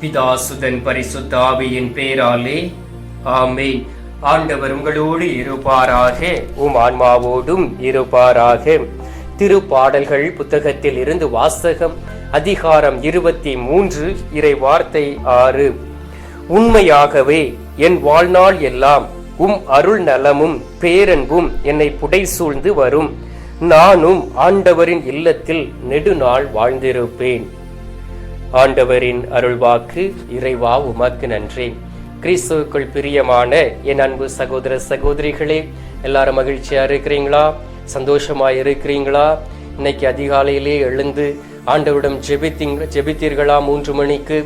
பிதாசுதன் பரிசுத்த ஆவியின் பேராலே ஆமேன். ஆண்டவர் உங்களோடு இருப்பாராக உம் ஆன்மாவோடும் இருப்பாராக. திருப்பாடல்கள் புத்தகத்தில் இருந்து வாசகம் அதிகாரம் இருபத்தி மூன்று இறை வார்த்தை ஆறு. உண்மையாகவே என் வாழ்நாள் எல்லாம் உம் அருள் நலமும் பேரன்பும் என்னை புடைசூழ்ந்து வரும். நானும் ஆண்டவரின் இல்லத்தில் நெடுநாள் வாழ்ந்திருப்பேன். ஆண்டவரின் அருள்வாக்கு இறைவா உமக்கு நன்றி. கிறிஸ்துவுக்குள் பிரியமான என் அன்பு சகோதர சகோதரிகளே எல்லாரும் மகிழ்ச்சியா இருக்கிறீங்களா? சந்தோஷமா இருக்கிறீங்களா? இன்னைக்கு அதிகாலையிலே எழுந்து ஆண்டவரிடம் ஜெபித்தீங்க ஜெபித்தீர்களா? மூன்று மணிக்கு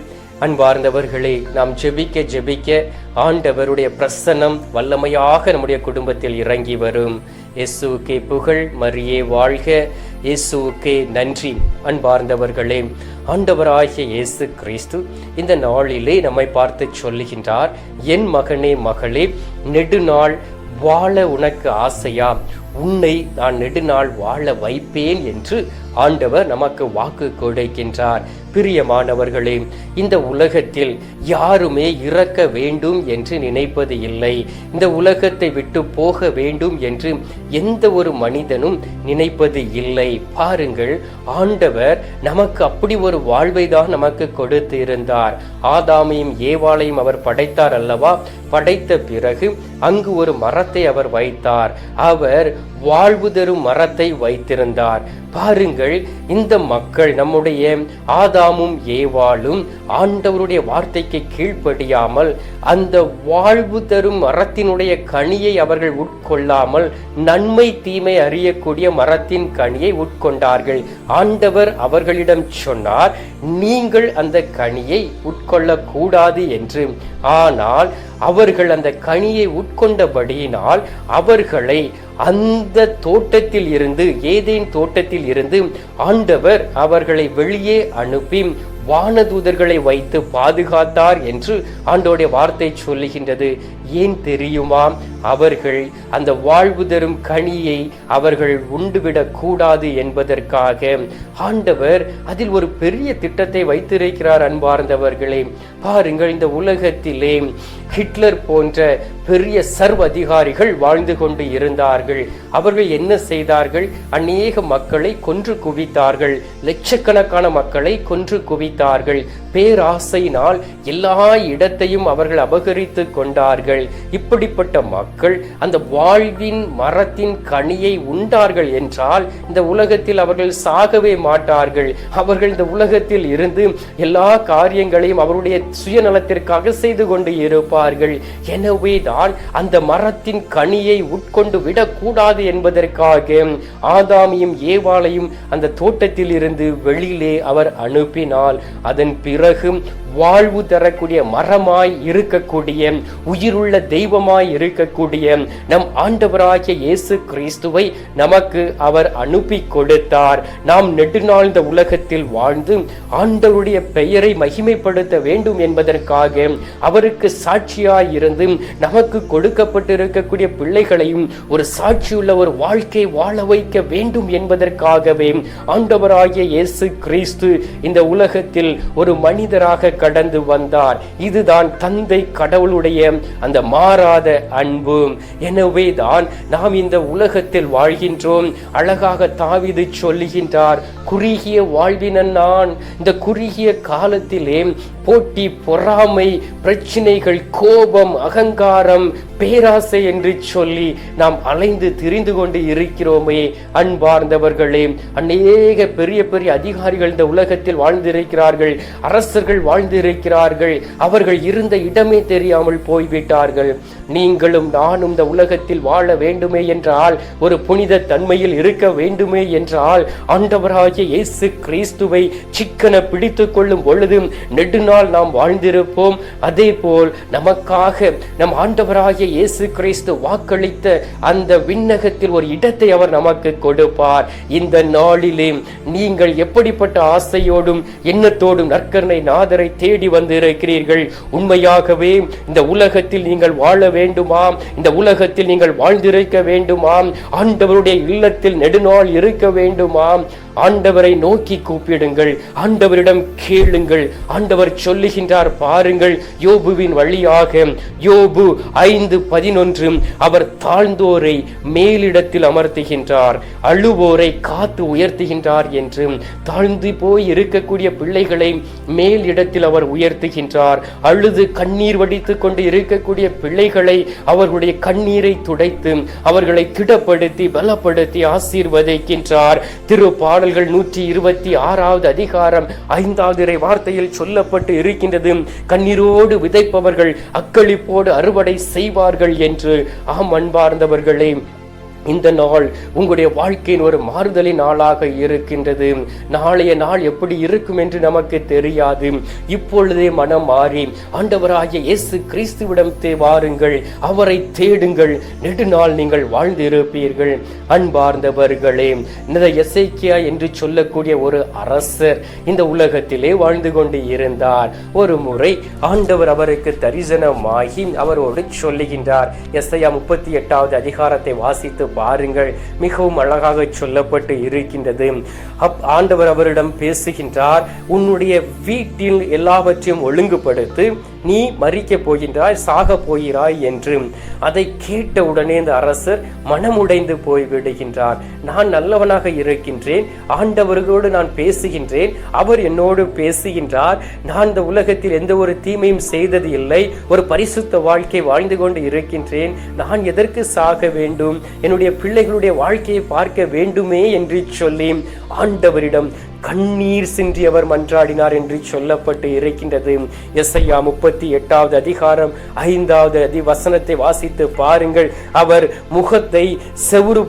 அன்பார்ந்தவர்களே நாம் ஜெபிக்க ஜெபிக்க ஆண்டவருடைய பிரசன்னம் வல்லமையாக நம்முடைய குடும்பத்தில் இறங்கி வரும். இயேசுக்கே புகழ் மரியே வாழ்க. இயேசுக்கே நன்றி. அன்பார்ந்தவர்களே ஆண்டவராகிய இயேசு கிறிஸ்து இந்த நாளிலே நம்மை பார்த்து சொல்லுகின்றார் என் மகனே மகளே நெடுநாள் வாழ உனக்கு ஆசையா? உன்னை நான் நெடுநாள் வாழ வைப்பேன் என்று ஆண்டவர் நமக்கு வாக்கு கொடுக்கின்றார். பிரியமானவர்களே இந்த உலகத்தில் யாருமே இறக்க வேண்டும் என்று நினைப்பது இல்லை. இந்த உலகத்தை விட்டு போக வேண்டும் என்று எந்த ஒரு மனிதனும் நினைப்பது இல்லை. பாருங்கள் ஆண்டவர் நமக்கு அப்படி ஒரு வாழ்வை தான் நமக்கு கொடுத்து இருந்தார் ஆதாமையும் ஏவாளையும் அவர் படைத்தார் அல்லவா? படைத்த பிறகு அங்கு ஒரு மரத்தை அவர் வைத்தார். அவர் வாழ்வு தரும் மரத்தை வைத்திருந்தார். பாருங்கள் இந்த மக்கள் நம்முடைய ஆதாமும் ஏவாளும் ஆண்டவருடைய வார்த்தைக்கு கீழ்ப்படியாமல் அந்த வாழ்வு தரும் மரத்தினுடைய கனியை அவர்கள் உட்கொள்ளாமல் நன்மை தீமை அறியக்கூடிய மரத்தின் கனியை உட்கொண்டார்கள். ஆண்டவர் அவர்களிடம் சொன்னார் நீங்கள் அந்த கனியை உட்கொள்ளக்கூடாது என்று. ஆனால் அவர்கள் அந்த கனியை உட்கொண்டபடியினால் அவர்களை அந்த தோட்டத்தில் இருந்து ஏதேன் தோட்டத்தில் இருந்து ஆண்டவர் அவர்களை வெளியே அனுப்பி வானதூதர்களை வைத்து பாதுகாத்தார் என்று ஆண்டோடைய வார்த்தை சொல்லுகின்றது. ஏன் தெரியுமா? அவர்கள் அந்த வாழ்வு தரும் கனியை அவர்கள் உண்டுவிடக் கூடாது என்பதற்காக ஆண்டவர் அதில் ஒரு பெரிய திட்டத்தை வைத்திருக்கிறார் அன்பார்ந்தவர்களே. பாருங்கள் இந்த உலகத்திலே ஹிட்லர் போன்ற பெரிய சர்வ அதிகாரிகள் வாழ்ந்து கொண்டு இருந்தார்கள். அவர்கள் என்ன செய்தார்கள்? அநேக மக்களை கொன்று குவித்தார்கள். லட்சக்கணக்கான மக்களை கொன்று குவித்தார்கள். பேராசையினால் எல்லா இடத்தையும் அவர்கள் அபகரித்து கொண்டார்கள். இப்படிப்பட்ட மக்கள் அந்த வாழ்வின் மரத்தின் கனியை உண்டார்கள் என்றால் இந்த உலகத்தில் அவர்கள் சாகவே மாட்டார்கள். அவர்கள் இந்த உலகத்தில் இருந்து எல்லா காரியங்களையும் அவருடைய சுயநலத்திற்காக செய்து கொண்டு இருப்பார்கள். எனவே தான் அந்த மரத்தின் கனியை உட்கொண்டு விடக்கூடாது என்பதற்காக ஆதாமியும் ஏவாளையும் அந்த தோட்டத்தில் இருந்து வெளியிலே அவர் அனுப்பினால் அதன் பிறகு வாழ்வு தரக்கூடிய மரமாய் இருக்கக்கூடிய உயிருள்ள தெய்வமாய் இருக்கக்கூடிய இருக்கக்கூடிய நம் ஆண்டவராகிய இயேசு கிறிஸ்துவை நமக்கு அவர் அனுப்பி கொடுத்தார். நாம் நெடுநாள் இந்த உலகத்தில் வாழ்ந்து ஆண்டவருடைய பெயரை மகிமைப்படுத்த வேண்டும் என்பதற்காக அவருக்கு சாட்சியாய் இருந்து நமக்கு கொடுக்கப்பட்டிருக்கக்கூடிய பிள்ளைகளையும் ஒரு சாட்சியுள்ள ஒரு வாழ்க்கை வாழ வைக்க வேண்டும் என்பதற்காகவே ஆண்டவராகிய இயேசு கிறிஸ்து இந்த உலகத்தில் ஒரு மனிதராக கடந்து வந்தார். இதுதான் தந்தை கடவுளுடைய அந்த மாறாத அன்பு. எனவே தான் நாம் இந்த உலகத்தில் வாழ்கின்றோம். அழகாக தாவிது சொல்லுகின்றார் குறுகிய வாழ்வினன் நான். இந்த குறுகிய காலத்திலே போட்டி பொறாமை பிரச்சனைகள் கோபம் அகங்காரம் பேராசை என்று சொல்லி நாம் அலைந்து திரிந்து கொண்டு இருக்கிறோமே அன்பார்ந்தவர்களே. அநேக பெரிய பெரிய அதிகாரிகள் இந்த உலகத்தில் வாழ்ந்திருக்கிறார்கள் அரசர்கள் வாழ்ந்திருக்கிறார்கள் அவர்கள் இருந்த இடமே தெரியாமல் போய்விட்டார்கள். நீங்களும் நானும் இந்த உலகத்தில் வாழ வேண்டுமே என்றால் ஒரு புனித தன்மையில் இருக்க வேண்டுமே என்றால் ஆண்டவராகிய இயேசு கிறிஸ்துவை சிக்கன பிடித்து கொள்ளும் பொழுது நெடுநாள் நாம் வாழ்ந்திருப்போம். அதே போல் நமக்காக நம் ஆண்டவராகிய இயேசு கிறிஸ்து வாக்களித்த அந்த விண்ணகத்தில் ஒரு இடத்தை அவர் நமக்கு கொடுப்பார். இந்த நாளிலே நீங்கள் எப்படிப்பட்ட ஆசையோடும் எண்ணத்தோடும் நற்கரணை நாதரை தேடி வந்திருக்கிறீர்கள்? உண்மையாகவே இந்த உலகத்தில் நீங்கள் வாழ வேண்டுமாம் இந்த உலகத்தில் நீங்கள் வாழ்ந்திருக்க வேண்டுமாம் ஆண்டவருடைய இல்லத்தில் நெடுநாள் இருக்க வேண்டுமாம் ஆண்டவரை நோக்கி கூப்பிடுங்கள் ஆண்டவரிடம் கேளுங்கள் ஆண்டவர் சொல்லுகின்றார் பாருங்கள் யோபுவின் வழியாக. யோபு ஐந்து பதினொன்று அவர் தாழ்ந்தோரை மேலிடத்தில் அமர்த்துகின்றார் அழுவோரை காத்து உயர்த்துகின்றார் என்று தாழ்ந்து போய் இருக்கக்கூடிய பிள்ளைகளை மேலிடத்தில் அவர் உயர்த்துகின்றார் அழுது கண்ணீர் வடித்து கொண்டு இருக்கக்கூடிய பிள்ளைகளை அவர்களுடைய கண்ணீரை துடைத்து அவர்களை திடப்படுத்தி பலப்படுத்தி ஆசீர்வதிக்கின்றார். திரு பாடல்கள் நூற்றி இருபத்தி ஆறாவது அதிகாரம் ஐந்தாவது இறை வார்த்தையில் சொல்லப்பட்டு இருக்கின்றது. கண்ணீரோடு விதைப்பவர்கள் அக்களிப்போடு அறுவடை செய்வார் செய்வார்கள் என்று ஆம் அன்பார்ந்தவர்களே. இந்த நாள் உங்களுடைய வாழ்க்கையின் ஒரு மாறுதலின் நாளாக இருக்கின்றது. நாளைய நாள் எப்படி இருக்கும் என்று நமக்கு தெரியாது. இப்பொழுதே மனம் மாறி ஆண்டவராகிய இயேசு கிறிஸ்துவிடம் வாருங்கள். அவரை தேடுங்கள். நெடுநாள் நீங்கள் வாழ்ந்திருப்பீர்கள். அன்பார்ந்தவர்களே இந்த எசைக்கியா என்று சொல்லக்கூடிய ஒரு அரசர் இந்த உலகத்திலே வாழ்ந்து கொண்டு இருந்தார். ஒரு முறை ஆண்டவர் அவருக்கு தரிசனமாகி அவரோடு சொல்லுகின்றார். எஸ்ஐயா முப்பத்தி எட்டாவது அதிகாரத்தை வாசித்து பாருங்கள் மிகவும் அழகாக சொல்லப்பட்டு இருக்கின்றது. அப் ஆண்டவர் அவரிடம் பேசுகின்றார். உன்னுடைய வீட்டில் எல்லாவற்றையும் ஒழுங்குபடுத்து நீ மறிக்க போகின்றாய் சாக போகிறாய் என்று. அதை கேட்ட உடனே இந்த அரசர் மனமுடைந்து போய் விடுகின்றார். நான் நல்லவனாக இருக்கின்றேன் ஆண்டவர்களோடு நான் பேசுகின்றேன் அவர் என்னோடு பேசுகின்றார். நான் இந்த உலகத்தில் எந்த ஒரு தீமையும் செய்தது இல்லை ஒரு பரிசுத்த வாழ்க்கை வாழ்ந்து கொண்டு இருக்கின்றேன். நான் எதற்கு சாக வேண்டும்? என்னுடைய பிள்ளைகளுடைய வாழ்க்கையை பார்க்க வேண்டுமே என்று சொல்லி ஆண்டவரிடம் கண்ணீர் சின்றி அவர் மன்றாடினார் என்று சொல்லப்பட்டு இருக்கின்றது. எஸ்ஐயா முப்பத்தி எட்டாவது அதிகாரம் ஐந்தாவது அதி வசனத்தை வாசித்து பாருங்கள். அவர் முகத்தை செவுறு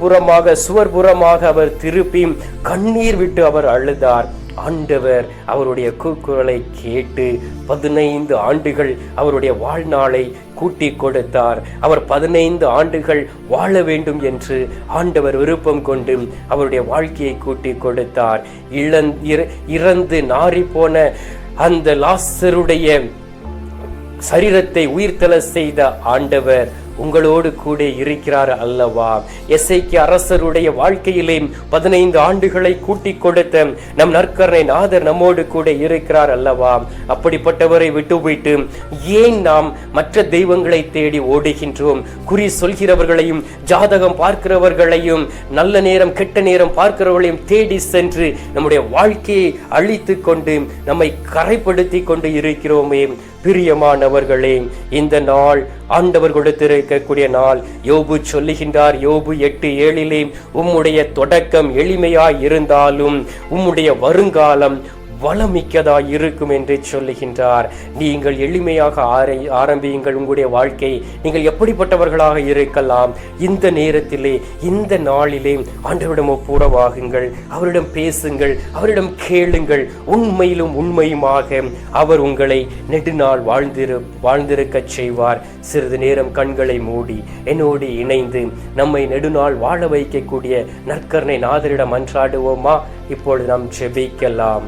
புறமாக அவர் திருப்பி கண்ணீர் விட்டு அவர் அழுதார். ஆண்டவர் அவருடைய கூக்குரலை கேட்டு பதினைந்து ஆண்டுகள் அவருடைய வாழ்நாளை கூட்டி கொடுத்தார். அவர் பதினைந்து ஆண்டுகள் வாழ வேண்டும் என்று ஆண்டவர் விருப்பம் கொண்டு அவருடைய வாழ்க்கையை கூட்டி கொடுத்தார். இளந் இற- இறந்து நாறிப்போன போன அந்த லாசருடைய சரீரத்தை உயிர்த்தல செய்த ஆண்டவர் உங்களோடு கூட இருக்கிறார் அல்லவா? எஸ்ஐக்கு அரசருடைய வாழ்க்கையிலே பதினைந்து ஆண்டுகளை கூட்டிக் கொடுத்த நம் நற்கரணை நாதர் நம்மோடு கூட இருக்கிறார் அல்லவா? அப்படிப்பட்டவரை விட்டுவிட்டு ஏன் நாம் மற்ற தெய்வங்களை தேடி ஓடுகின்றோம்? குறி சொல்கிறவர்களையும் ஜாதகம் பார்க்கிறவர்களையும் நல்ல நேரம் கெட்ட நேரம் பார்க்கிறவர்களையும் தேடி சென்று நம்முடைய வாழ்க்கையை அழித்து கொண்டு நம்மை கரைப்படுத்தி கொண்டு இருக்கிறோமே. பிரியமானவர்களே இந்த நாள் ஆண்டவர் கொடுத்திருக்கக்கூடிய நாள். யோபு சொல்லுகின்றார் யோபு எட்டு ஏழிலே உம்முடைய தொடக்கம் எளிமையாய் இருந்தாலும் உம்முடைய வருங்காலம் வளமிக்கதாய் இருக்கும் என்று சொல்லுகின்றார். நீங்கள் எளிமையாக ஆரை ஆரம்பியுங்கள் உங்களுடைய வாழ்க்கை. நீங்கள் எப்படிப்பட்டவர்களாக இருக்கலாம்? இந்த நேரத்திலே இந்த நாளிலே ஆண்டவரிடம் ஒப்புரவாகுங்கள் அவரிடம் பேசுங்கள். அவரிடம் கேளுங்கள். உண்மையிலும் உண்மையுமாக அவர் உங்களை நெடுநாள் வாழ்ந்திரு வாழ்ந்திருக்கச் செய்வார். சிறிது நேரம் கண்களை மூடி என்னோடு இணைந்து நம்மை நெடுநாள் வாழ வைக்கக்கூடிய நற்கரணை நாதரிடம் அன்றாடுவோமா? இப்பொழுது நாம் ஜெபிக்கலாம்.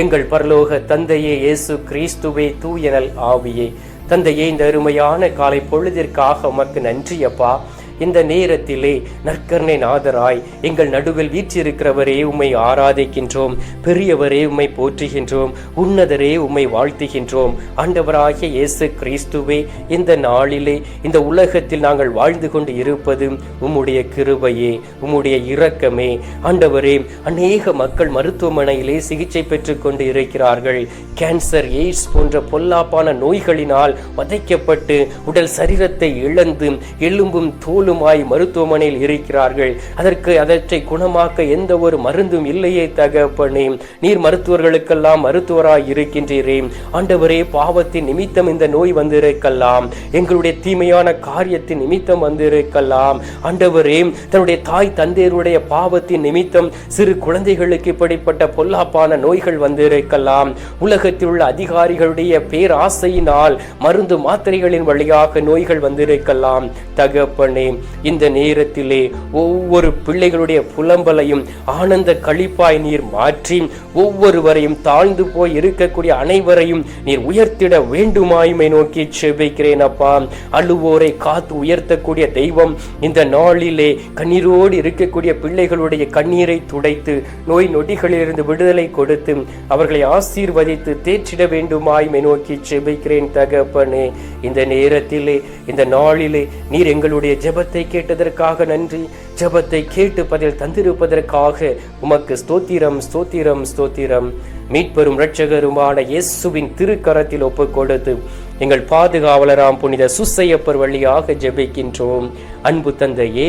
எங்கள் பரலோக தந்தையே இயேசு கிறிஸ்துவே தூயனல் ஆவியே. தந்தையே இந்த அருமையான காலை பொழுதிற்காக உமக்கு நன்றி அப்பா இந்த நேரத்திலே நற்கர்ணை நாதராய் எங்கள் நடுவில் வீற்றிருக்கிறவரே உம்மை ஆராதிக்கின்றோம் பெரியவரே உம்மை போற்றுகின்றோம் உன்னதரே உம்மை வாழ்த்துகின்றோம். ஆண்டவராகிய இயேசு கிறிஸ்துவே இந்த நாளிலே இந்த உலகத்தில் நாங்கள் வாழ்ந்து கொண்டு இருப்பது உம்முடைய கிருபையே உம்முடைய இரக்கமே. ஆண்டவரே அநேக மக்கள் மருத்துவமனையிலே சிகிச்சை பெற்றுக் கொண்டு இருக்கிறார்கள். கேன்சர் எய்ட்ஸ் போன்ற பொல்லாப்பான நோய்களினால் வதைக்கப்பட்டு உடல் சரீரத்தை இழந்து எலும்பும் தோலுமாய் மருத்துவமனையில் இருக்கிறார்கள். அதற்கு அதற்றை குணமாக்க எந்த ஒரு மருந்தும் இல்லையே தகப்பனே. நீர் மருத்துவர்களுக்கெல்லாம் மருத்துவராய் இருக்கின்றீரே. ஆண்டவரே பாவத்தின் நிமித்தம் இந்த நோய் வந்திருக்கலாம். எங்களுடைய தீமையான காரியத்தின் நிமித்தம் வந்திருக்கலாம். ஆண்டவரே தன்னுடைய தாய் தந்தையருடைய பாவத்தின் நிமித்தம் சிறு குழந்தைகளுக்கு இப்படிப்பட்ட பொல்லாப்பான நோய்கள் வந்திருக்கலாம். உலகத்தில் உள்ள அதிகாரிகளுடைய பேராசையினால் மருந்து மாத்திரைகளின் வழியாக நோய்கள் வந்திருக்கலாம். தகப்பனே இந்த நேரத்திலே ஒவ்வொரு பிள்ளைகளுடைய புலம்பலையும் ஆனந்த கழிப்பாய் நீர் மாற்றி ஒவ்வொருவரையும் தாழ்ந்து போய் இருக்கக்கூடிய அனைவரையும் நீர் உயர்த்திட வேண்டுமாயுமை நோக்கி செபிக்கிறேன் அப்பா. அழுவோரை காத்து உயர்த்தக்கூடிய தெய்வம் இந்த நாளிலே கண்ணீரோடு இருக்கக்கூடிய பிள்ளைகளுடைய கண்ணீரை துடைத்து நோய் நொடிகளிலிருந்து விடுதலை கொடுத்து அவர்களை ஆசீர்வதித்து தேற்றிட வேண்டுமாயுமை நோக்கி செபிக்கிறேன் தகப்பனே. இந்த நேரத்திலே இந்த நாளிலே நீர் எங்களுடைய ஜெப ஜபத்தை கேட்டதற்காக நன்றி. ஜபத்தை கேட்டு பதில் தந்திருப்பதற்காக உமக்கு ஸ்தோத்திரம் ஸ்தோத்திரம் ஸ்தோத்திரம். மீட்பெரும் இரட்சகருமான இயேசுவின் திருக்கரத்தில் ஒப்புக் கொடுத்து எங்கள் பாதுகாவலராம் புனித சுசையப்பர் வழியாக ஜெபிக்கின்றோம். அன்பு தந்தையே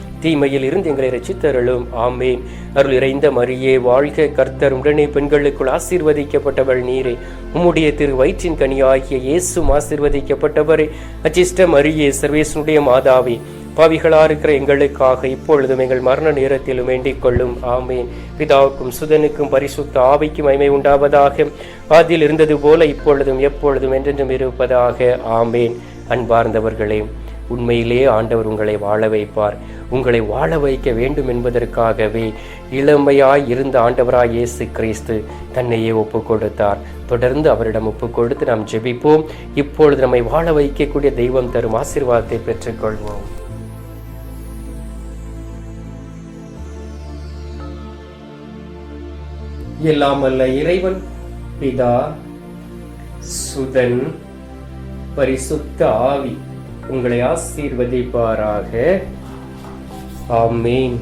தீமையில் இருந்து எங்களை ரசித்தருளும் ஆமேன். அருள் இறைந்த மரியே வாழ்க கர்த்தர். உடனே பெண்களுக்குள் ஆசீர்வதிக்கப்பட்டவள் நீரே. உம்முடைய திரு வயிற்றின் கனியாகிய இயேசும் ஆசீர்வதிக்கப்பட்டவரே. அச்சிஷ்ட மரியே சர்வேசனுடைய மாதாவே. பாவிகளா இருக்கிற எங்களுக்காக இப்பொழுதும் எங்கள் மரண நேரத்திலும் வேண்டிக் கொள்ளும் ஆமேன். பிதாவுக்கும் சுதனுக்கும் பரிசுத்த ஆவிக்கும் மகிமை உண்டாவதாக. அதில் இருந்தது போல இப்பொழுதும் எப்பொழுதும் என்றென்றும் இருப்பதாக. ஆமேன். அன்பார்ந்தவர்களே உண்மையிலே ஆண்டவர் உங்களை வாழ வைப்பார். உங்களை வாழ வைக்க வேண்டும் என்பதற்காகவே இளமையாய் இருந்த ஆண்டவராய் இயேசு கிறிஸ்து தன்னையே ஒப்பு கொடுத்தார் தொடர்ந்து அவரிடம் ஒப்பு கொடுத்து நாம் ஜெபிப்போம். இப்பொழுது நம்மை வாழ வைக்கக்கூடிய தெய்வம் தரும் ஆசீர்வாதத்தை பெற்றுக்கொள்வோம். எல்லாம் அல்ல இறைவன் பிதா சுதன் பரிசுத்த ஆவி உங்களை ஆசீர்வதிப்பாராக. ஆமீன்